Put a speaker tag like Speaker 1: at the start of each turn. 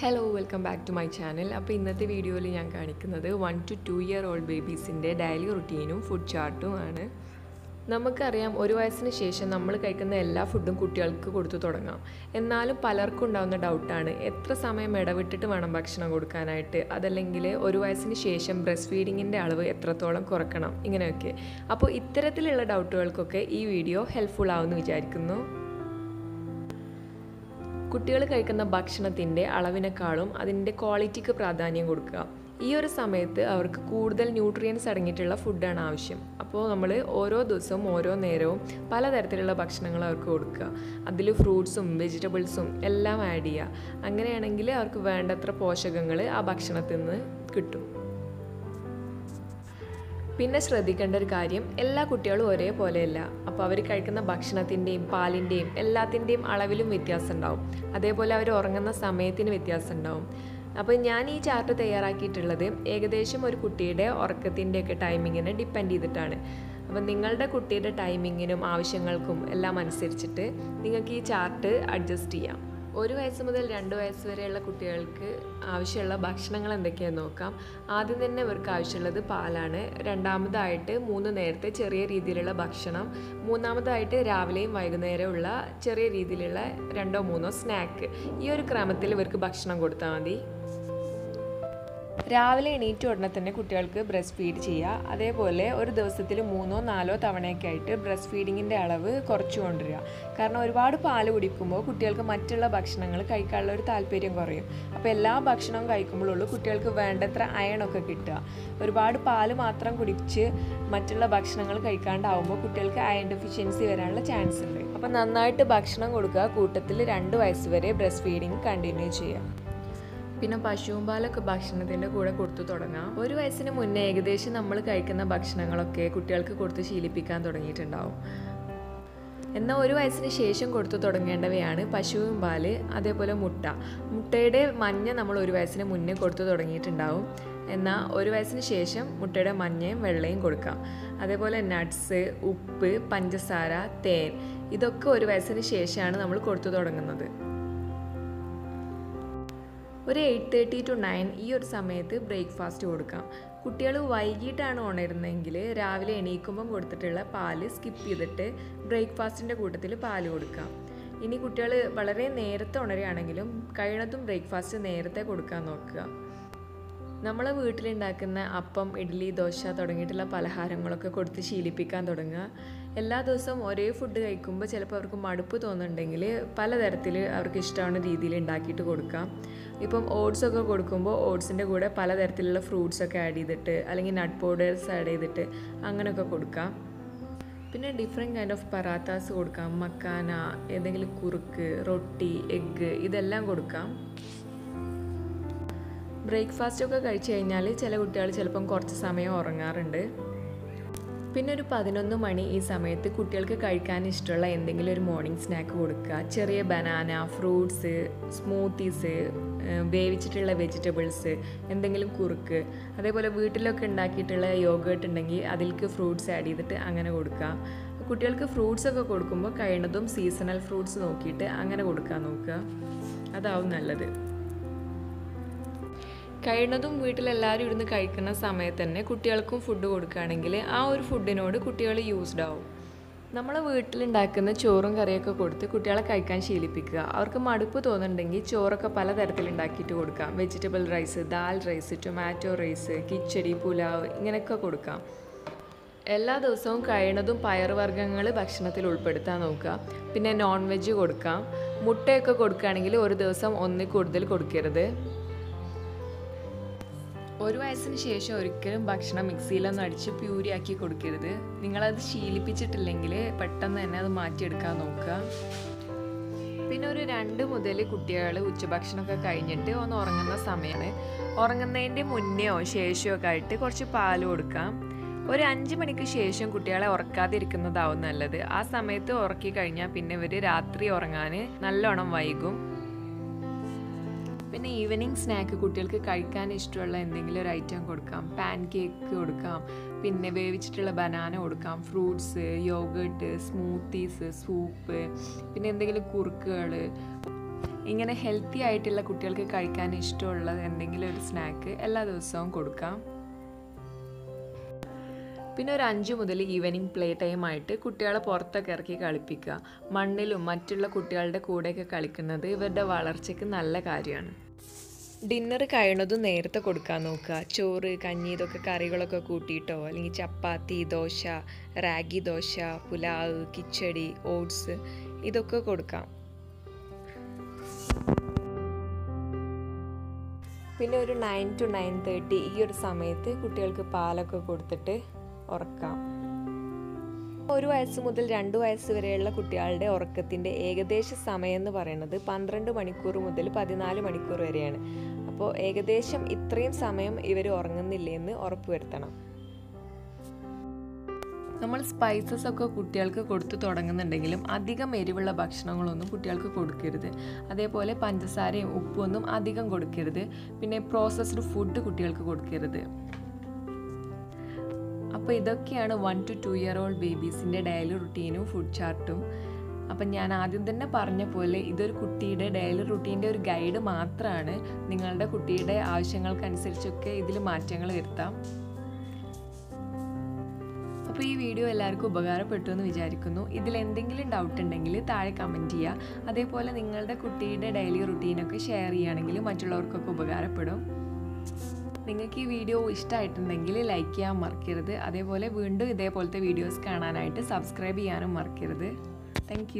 Speaker 1: Hello welcome back to my channel അപ്പോൾ ഇന്നത്തെ വീഡിയോയിൽ ഞാൻ കാണിക്കുന്നത് one to two year old ബേബീസിന്റെ daily റുട്ടീനും ഫുഡ് ചാർട്ടും ആണ്. നമുക്കറിയാം ഒരു വയസ്സിന് ശേഷം നമ്മൾ കഴിക്കുന്ന എല്ലാ ഫുഡും കുട്ടികൾക്ക് കൊടുത്തു തുടങ്ങാം. എന്നാലും പലർക്കും ഉണ്ടാകുന്ന ഡൗട്ടാണ് എത്ര സമയം ഇടവിട്ടിട്ട് വേണം ഭക്ഷണം കൊടുക്കാനായിട്ട്? അതല്ലെങ്കിൽ ഒരു വയസ്സിന് ശേഷം ബ്രസ്റ്റ് ഫീഡിങ്ങിന്റെ അളവ് എത്രത്തോളം കുറക്കണം? ഇങ്ങനെയൊക്കെ. അപ്പോൾ ഇത്തരത്തിലുള്ള ഡൗട്ടുകൾക്കൊക്കെ ഈ വീഡിയോ ഹെൽപ്ഫുൾ ആവുമെന്ന് വിചാരിക്കുന്നു. കുട്ടികൾ കഴിക്കുന്ന ഭക്ഷണത്തിന്റെ അളവിനേക്കാളും അതിന്റെ ക്വാളിറ്റിക്ക് പ്രാധാന്യം കൊടുക്കുക. ഈ ഒരു സമയത്ത് അവർക്ക് കൂടുതൽ ന്യൂട്രിയൻസ് അടങ്ങിയിട്ടുള്ള ഫുഡാണ് ആവശ്യം. അപ്പോൾ നമ്മൾ ഓരോ ദിവസവും ഓരോ നേരവും പലതരത്തിലുള്ള ഭക്ഷണങ്ങൾ അവർക്ക് കൊടുക്കുക. അതിൽ ഫ്രൂട്ട്സും വെജിറ്റബിൾസും എല്ലാം ആഡ് ചെയ്യുക. അങ്ങനെയാണെങ്കിൽ അവർക്ക് വേണ്ടത്ര പോഷകങ്ങൾ ആ ഭക്ഷണത്തിൽ നിന്ന് കിട്ടും. പിന്നെ ശ്രദ്ധിക്കേണ്ട ഒരു കാര്യം എല്ലാ കുട്ടികളും ഒരേപോലെയല്ല. അപ്പോൾ അവർ കഴിക്കുന്ന ഭക്ഷണത്തിന്റെയും പാലിന്റെയും എല്ലാത്തിന്റെയും അളവിലും വ്യത്യാസം ഉണ്ടാവും അതേപോലെ അവർ ഉറങ്ങുന്ന സമയത്തിന് വ്യത്യാസം ഉണ്ടാവും അപ്പോൾ ഞാൻ ഈ ചാർട്ട് തയ്യാറാക്കിയിട്ടുള്ളത് ഏകദേശം ഒരു കുട്ടിയുടെ ഉറക്കത്തിന്റെയൊക്കെ ടൈമിങ്ങിനെ ഡിപ്പെൻഡ് ചെയ്തിട്ടാണ്. അപ്പം നിങ്ങളുടെ കുട്ടിയുടെ ടൈമിങ്ങിനും ആവശ്യങ്ങൾക്കും എല്ലാം അനുസരിച്ചിട്ട് നിങ്ങൾക്ക് ഈ ചാർട്ട് അഡ്ജസ്റ്റ് ചെയ്യാം. ഒരു വയസ്സ് മുതൽ രണ്ട് വയസ്സ് വരെയുള്ള കുട്ടികൾക്ക് ആവശ്യമുള്ള ഭക്ഷണങ്ങൾ എന്തൊക്കെയാണെന്ന് നോക്കാം. ആദ്യം തന്നെ ഇവർക്ക് ആവശ്യമുള്ളത് പാലാണ്. രണ്ടാമതായിട്ട് മൂന്ന് നേരത്തെ ചെറിയ രീതിയിലുള്ള ഭക്ഷണം. മൂന്നാമതായിട്ട് രാവിലെയും വൈകുന്നേരമുള്ള ചെറിയ രീതിയിലുള്ള രണ്ടോ മൂന്നോ സ്നാക്ക് ഈ ഒരു ക്രമത്തിൽ ഇവർക്ക് ഭക്ഷണം കൊടുത്താൽ മതി. രാവിലെ എണീറ്റ ഉടനെ തന്നെ കുട്ടികൾക്ക് ബ്രസ്റ്റ് ഫീഡ് ചെയ്യുക അതേപോലെ ഒരു ദിവസത്തിൽ മൂന്നോ നാലോ തവണയൊക്കെ ആയിട്ട് ബ്രസ്റ്റ് ഫീഡിങ്ങിന്റെ അളവ് കുറച്ചു കൊണ്ടുവരിക. കാരണം ഒരുപാട് പാൽ കുടിക്കുമ്പോൾ കുട്ടികൾക്ക് മറ്റുള്ള ഭക്ഷണങ്ങൾ കഴിക്കാനുള്ള ഒരു താല്പര്യം കുറയും. അപ്പോൾ എല്ലാ ഭക്ഷണവും കഴിക്കുമ്പോഴുള്ളൂ കുട്ടികൾക്ക് വേണ്ടത്ര അയണൊക്കെ കിട്ടുക. ഒരുപാട് പാൽ മാത്രം കുടിച്ച് മറ്റുള്ള ഭക്ഷണങ്ങൾ കഴിക്കാണ്ടാവുമ്പോൾ കുട്ടികൾക്ക് അയൺ ഡെഫിഷ്യൻസി വരാനുള്ള ചാൻസ് ഉണ്ട്. അപ്പോൾ നന്നായിട്ട് ഭക്ഷണം കൊടുക്കുക. കൂട്ടത്തിൽ രണ്ട് വയസ്സ് വരെ ബ്രസ്റ്റ് ഫീഡിങ് കണ്ടിന്യൂ ചെയ്യുക. പിന്നെ പശുവും പാലൊക്കെ ഭക്ഷണത്തിന്റെ കൂടെ കൊടുത്തു തുടങ്ങാം. ഒരു വയസ്സിന് മുന്നേ ഏകദേശം നമ്മൾ കഴിക്കുന്ന ഭക്ഷണങ്ങളൊക്കെ കുട്ടികൾക്ക് കൊടുത്ത് ശീലിപ്പിക്കാൻ തുടങ്ങിയിട്ടുണ്ടാവും. എന്നാൽ ഒരു വയസ്സിന് ശേഷം കൊടുത്തു തുടങ്ങേണ്ടവയാണ് പശുവും പാൽ അതേപോലെ മുട്ട. മുട്ടയുടെ മഞ്ഞ നമ്മൾ ഒരു വയസ്സിന് മുന്നേ കൊടുത്തു തുടങ്ങിയിട്ടുണ്ടാവും. എന്നാൽ ഒരു വയസ്സിന് ശേഷം മുട്ടയുടെ മഞ്ഞയും വെള്ളയും കൊടുക്കാം. അതേപോലെ നട്ട്സ് ഉപ്പ് പഞ്ചസാര തേൻ ഇതൊക്കെ ഒരു വയസ്സിന് ശേഷമാണ് നമ്മൾ കൊടുത്തു തുടങ്ങുന്നത്. ഒരു എയ്റ്റ് തേർട്ടി ടു നയൻ ഈ ഒരു സമയത്ത് ബ്രേക്ക്ഫാസ്റ്റ് കൊടുക്കാം. കുട്ടികൾ വൈകിട്ടാണ് ഉണരുന്നതെങ്കിൽ രാവിലെ എണീക്കുമ്പം കൊടുത്തിട്ടുള്ള പാൽ സ്കിപ്പ് ചെയ്തിട്ട് ബ്രേക്ക്ഫാസ്റ്റിന്റെ കൂട്ടത്തിൽ പാൽ കൊടുക്കാം. ഇനി കുട്ടികൾ വളരെ നേരത്തെ ഉണരുകയാണെങ്കിലും കഴിയണതും ബ്രേക്ക്ഫാസ്റ്റ് നേരത്തെ കൊടുക്കാൻ നോക്കുക. നമ്മളെ വീട്ടിലുണ്ടാക്കുന്ന അപ്പം ഇഡ്ഡലി ദോശ തുടങ്ങിയിട്ടുള്ള പലഹാരങ്ങളൊക്കെ കൊടുത്ത് ശീലിപ്പിക്കാൻ തുടങ്ങുക. എല്ലാ ദിവസവും ഒരേ ഫുഡ് കഴിക്കുമ്പോൾ ചിലപ്പോൾ അവർക്ക് മടുപ്പ് തോന്നുന്നുണ്ടെങ്കിൽ പലതരത്തിൽ അവർക്ക് ഇഷ്ടമാവുന്ന രീതിയിൽ ഉണ്ടാക്കിയിട്ട് കൊടുക്കാം. ഇപ്പം ഓട്സ് ഒക്കെ കൊടുക്കുമ്പോൾ ഓട്സിന്റെ കൂടെ പലതരത്തിലുള്ള ഫ്രൂട്ട്സ് ഒക്കെ ആഡ് ചെയ്തിട്ട് അല്ലെങ്കിൽ നട്ട് പൗഡേഴ്സ് ആഡ് ചെയ്തിട്ട് അങ്ങനെയൊക്കെ കൊടുക്കാം. പിന്നെ ഡിഫറെന്റ് കൈൻഡ് ഓഫ് പറാത്താസ് കൊടുക്കാം. മക്കാന ഏതെങ്കിലും കുറുക്ക് റൊട്ടി എഗ്ഗ് ഇതെല്ലാം കൊടുക്കാം. ബ്രേക്ക്ഫാസ്റ്റ് ഒക്കെ കഴിച്ചു കഴിഞ്ഞാൽ ചില കുട്ടികൾ ചിലപ്പം കുറച്ച് സമയം ഉറങ്ങാറുണ്ട്. പിന്നെ ഒരു പതിനൊന്ന് മണി ഈ സമയത്ത് കുട്ടികൾക്ക് കഴിക്കാൻ ഇഷ്ടമുള്ള എന്തെങ്കിലും ഒരു മോർണിംഗ് സ്നാക്ക് കൊടുക്കുക. ചെറിയ ബനാന ഫ്രൂട്ട്സ് സ്മൂത്തീസ് വേവിച്ചിട്ടുള്ള വെജിറ്റബിൾസ് എന്തെങ്കിലും കുറുക്ക്. അതേപോലെ വീട്ടിലൊക്കെ ഉണ്ടാക്കിയിട്ടുള്ള യോഗേർട്ട് ഉണ്ടെങ്കിൽ അതിലേക്ക് ഫ്രൂട്ട്സ് ആഡ് ചെയ്തിട്ട് അങ്ങനെ കൊടുക്കുക. കുട്ടികൾക്ക് ഫ്രൂട്ട്സ് ഒക്കെ കൊടുക്കുമ്പോൾ കഴിയുന്നതും സീസണൽ ഫ്രൂട്ട്സ് നോക്കിയിട്ട് അങ്ങനെ കൊടുക്കാൻ നോക്കുക. അതാവും നല്ലത്. കഴിയുന്നതും വീട്ടിലെല്ലാവരും ഇരുന്ന് കഴിക്കുന്ന സമയത്ത് തന്നെ കുട്ടികൾക്കും ഫുഡ് കൊടുക്കുകയാണെങ്കിൽ ആ ഒരു ഫുഡിനോട് കുട്ടികൾ യൂസ്ഡ് ആവും. നമ്മളെ വീട്ടിലുണ്ടാക്കുന്ന ചോറും കറിയൊക്കെ കൊടുത്ത് കുട്ടികളെ കഴിക്കാൻ ശീലിപ്പിക്കുക. അവർക്ക് മടുപ്പ് തോന്നുന്നുണ്ടെങ്കിൽ ചോറൊക്കെ പലതരത്തിൽ ഉണ്ടാക്കിയിട്ട് കൊടുക്കാം. Vegetable rice dal rice tomato rice khichdi pulao ഇങ്ങനെയൊക്കെ കൊടുക്കാം. എല്ലാ ദിവസവും കഴിയണതും പയറുവർഗങ്ങൾ ഭക്ഷണത്തിൽ ഉൾപ്പെടുത്താൻ നോക്കുക. പിന്നെ നോൺ വെജ് കൊടുക്കാം. മുട്ടയൊക്കെ കൊടുക്കുകയാണെങ്കിൽ ഒരു ദിവസം ഒന്നിൽ കൂടുതൽ കൊടുക്കരുത്. ഒരു വയസ്സിന് ശേഷം ഒരിക്കലും ഭക്ഷണം മിക്സിയിലൊന്നും അടിച്ച് പ്യൂരിയാക്കി കൊടുക്കരുത്. നിങ്ങളത് ശീലിപ്പിച്ചിട്ടില്ലെങ്കിൽ പെട്ടെന്ന് തന്നെ അത് മാറ്റിയെടുക്കാൻ നോക്കുക. പിന്നെ ഒരു രണ്ട് മുതൽ കുട്ടികൾ ഉച്ചഭക്ഷണമൊക്കെ കഴിഞ്ഞിട്ട് ഒന്ന് ഉറങ്ങുന്ന സമയമാണ് ഉറങ്ങുന്നതിന്റെ മുന്നെയോ ശേഷമോ ഒക്കെ ആയിട്ട് കുറച്ച് പാൽ കൊടുക്കാം. ഒരു അഞ്ച് മണിക്ക് ശേഷം കുട്ടികളെ ഉറക്കാതിരിക്കുന്നതാവും നല്ലത്. ആ സമയത്ത് ഉറക്കി കഴിഞ്ഞാൽ പിന്നെ ഇവർ രാത്രി ഉറങ്ങാൻ നല്ലോണം വൈകും. പിന്നെ ഈവനിങ് സ്നാക്ക് കുട്ടികൾക്ക് കഴിക്കാൻ ഇഷ്ടമുള്ള എന്തെങ്കിലും ഒരു ഐറ്റം കൊടുക്കാം. പാൻ കേക്ക് കൊടുക്കാം. പിന്നെ വേവിച്ചിട്ടുള്ള ബനാന കൊടുക്കാം. ഫ്രൂട്ട്സ് യോഗട്ട് സ്മൂത്തീസ് സൂപ്പ് പിന്നെ എന്തെങ്കിലും കുറുക്കുകൾ. ഇങ്ങനെ ഹെൽത്തി ആയിട്ടുള്ള കുട്ടികൾക്ക് കഴിക്കാൻ ഇഷ്ടമുള്ള എന്തെങ്കിലും ഒരു സ്നാക്ക് എല്ലാ ദിവസവും കൊടുക്കാം. പിന്നെ ഒരു അഞ്ച് മുതൽ ഈവനിങ് പ്ലേ ടൈം ആയിട്ട് കുട്ടികളെ പുറത്തൊക്കെ ഇറക്കി കളിപ്പിക്കുക. മണ്ണിലും മറ്റുള്ള കുട്ടികളുടെ കൂടെയൊക്കെ കളിക്കുന്നത് ഇവരുടെ വളർച്ചയ്ക്ക് നല്ല കാര്യമാണ്. ഡിന്നർ കഴിയണതും നേരത്തെ കൊടുക്കാൻ നോക്കുക. ചോറ് കഞ്ഞി ഇതൊക്കെ കറികളൊക്കെ കൂട്ടിയിട്ടോ? അല്ലെങ്കിൽ ചപ്പാത്തി ദോശ റാഗി ദോശ പുലാവ് കിച്ചടി ഓട്സ് ഇതൊക്കെ കൊടുക്കാം. പിന്നെ ഒരു നയൻ ടു നയൻ തേർട്ടി ഈ ഒരു സമയത്ത് കുട്ടികൾക്ക് പാലൊക്കെ കൊടുത്തിട്ട് ഉറക്കാം. ഒരു വയസ്സ് മുതൽ രണ്ട് വയസ്സ് വരെയുള്ള കുട്ടികളുടെ ഉറക്കത്തിന്റെ ഏകദേശ സമയം എന്ന് പറയുന്നത് പന്ത്രണ്ട് മണിക്കൂർ മുതൽ പതിനാല് മണിക്കൂർ വരെയാണ്. അപ്പോൾ ഏകദേശം ഇത്രയും സമയം ഇവർ ഉറങ്ങുന്നില്ലെന്ന് ഉറപ്പുവരുത്തണം. നമ്മൾ സ്പൈസസ് ഒക്കെ കുട്ടികൾക്ക് കൊടുത്തു തുടങ്ങുന്നുണ്ടെങ്കിലും അധികം എരിവുള്ള ഭക്ഷണങ്ങളൊന്നും കുട്ടികൾക്ക് കൊടുക്കരുത്. അതേപോലെ പഞ്ചസാരയും ഉപ്പൊന്നും അധികം കൊടുക്കരുത്. പിന്നെ പ്രോസസ്ഡ് ഫുഡ് കുട്ടികൾക്ക് കൊടുക്കരുത്. അപ്പോൾ ഇതൊക്കെയാണ് one to two year old ബേബീസിന്റെ daily റുട്ടീനും ഫുഡ് ചാർട്ടും അപ്പം ഞാൻ ആദ്യം തന്നെ പറഞ്ഞ പോലെ ഇതൊരു കുട്ടിയുടെ ഡെയിലി റുട്ടീന്റെ ഒരു ഗൈഡ് മാത്രമാണ് നിങ്ങളുടെ കുട്ടിയുടെ ആവശ്യങ്ങൾക്കനുസരിച്ചൊക്കെ ഇതിൽ മാറ്റങ്ങൾ വരുത്താം. അപ്പോൾ ഈ വീഡിയോ എല്ലാവർക്കും ഉപകാരപ്പെട്ടു എന്ന് വിചാരിക്കുന്നു. ഇതിൽ എന്തെങ്കിലും ഡൗട്ട് ഉണ്ടെങ്കിൽ താഴെ കമന്റ് ചെയ്യുക അതേപോലെ നിങ്ങളുടെ കുട്ടിയുടെ ഡെയിലി റുട്ടീനൊക്കെ ഷെയർ ചെയ്യുകയാണെങ്കിൽ മറ്റുള്ളവർക്കൊക്കെ ഉപകാരപ്പെടും. നിങ്ങൾക്ക് ഈ വീഡിയോ ഇഷ്ടമായിട്ടുണ്ടെങ്കിൽ ലൈക്ക് ചെയ്യാൻ മറക്കരുത്. അതേപോലെ വീണ്ടും ഇതേപോലത്തെ വീഡിയോസ് കാണാനായിട്ട് സബ്സ്ക്രൈബ് ചെയ്യാനും മറക്കരുത്. താങ്ക്